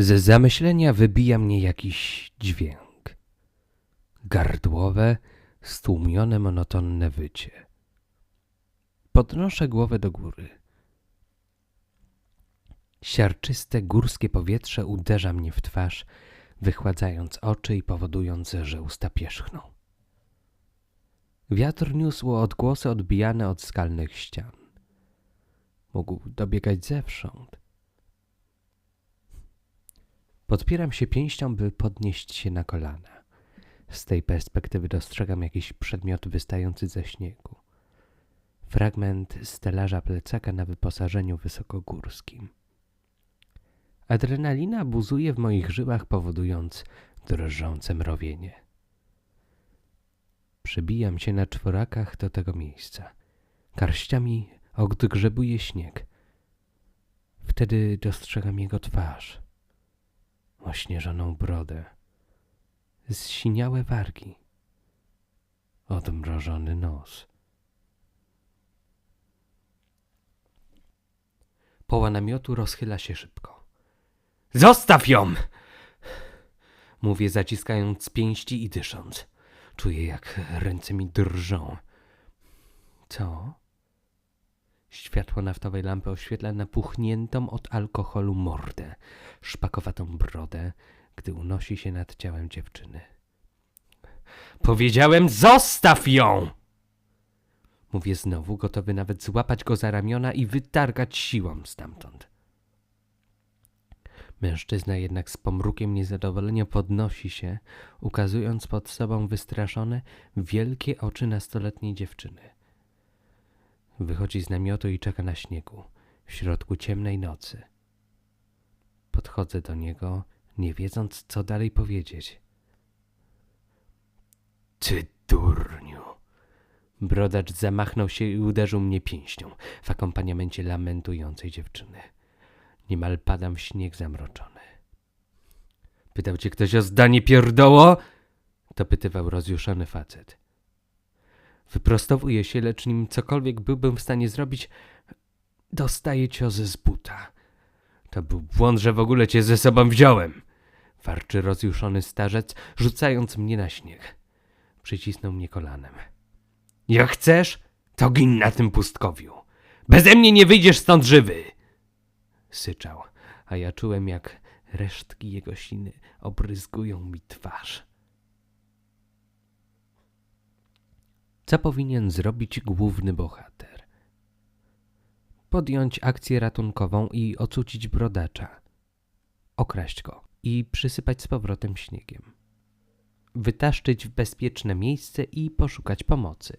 Ze zamyślenia wybija mnie jakiś dźwięk. Gardłowe, stłumione, monotonne wycie. Podnoszę głowę do góry. Siarczyste górskie powietrze uderza mnie w twarz, wychładzając oczy i powodując, że usta pierzchną. Wiatr niósł odgłosy odbijane od skalnych ścian. Mógł dobiegać zewsząd. Podpieram się pięścią, by podnieść się na kolana. Z tej perspektywy dostrzegam jakiś przedmiot wystający ze śniegu. Fragment stelaża plecaka na wyposażeniu wysokogórskim. Adrenalina buzuje w moich żyłach, powodując drżące mrowienie. Przybijam się na czworakach do tego miejsca. Karściami odgrzebuje śnieg. Wtedy dostrzegam jego twarz, ośnieżoną brodę, zsiniałe wargi, odmrożony nos. Poła namiotu rozchyla się szybko. Zostaw ją! Mówię, zaciskając pięści i dysząc. Czuję, jak ręce mi drżą. Co? Światło naftowej lampy oświetla napuchniętą od alkoholu mordę, szpakowatą brodę, gdy unosi się nad ciałem dziewczyny. Powiedziałem, zostaw ją! Mówię znowu, gotowy nawet złapać go za ramiona i wytargać siłą stamtąd. Mężczyzna jednak z pomrukiem niezadowolenia podnosi się, ukazując pod sobą wystraszone, wielkie oczy nastoletniej dziewczyny. Wychodzi z namiotu i czeka na śniegu, w środku ciemnej nocy. Podchodzę do niego, nie wiedząc, co dalej powiedzieć. Ty durniu! Brodacz zamachnął się i uderzył mnie pięścią w akompaniamencie lamentującej dziewczyny. Niemal padam w śnieg zamroczony. Pytał cię ktoś o zdanie pierdoło? Dopytywał rozjuszony facet. Wyprostowuje się, lecz nim cokolwiek byłbym w stanie zrobić, dostaje cios z buta. To był błąd, że w ogóle cię ze sobą wziąłem. Warczy rozjuszony starzec, rzucając mnie na śnieg. Przycisnął mnie kolanem. Jak chcesz, to gin na tym pustkowiu. Beze mnie nie wyjdziesz stąd żywy! Syczał, a ja czułem, jak resztki jego siny obryzgują mi twarz. Co powinien zrobić główny bohater? Podjąć akcję ratunkową i ocucić brodacza. Okraść go i przysypać z powrotem śniegiem. Wytaszczyć w bezpieczne miejsce i poszukać pomocy.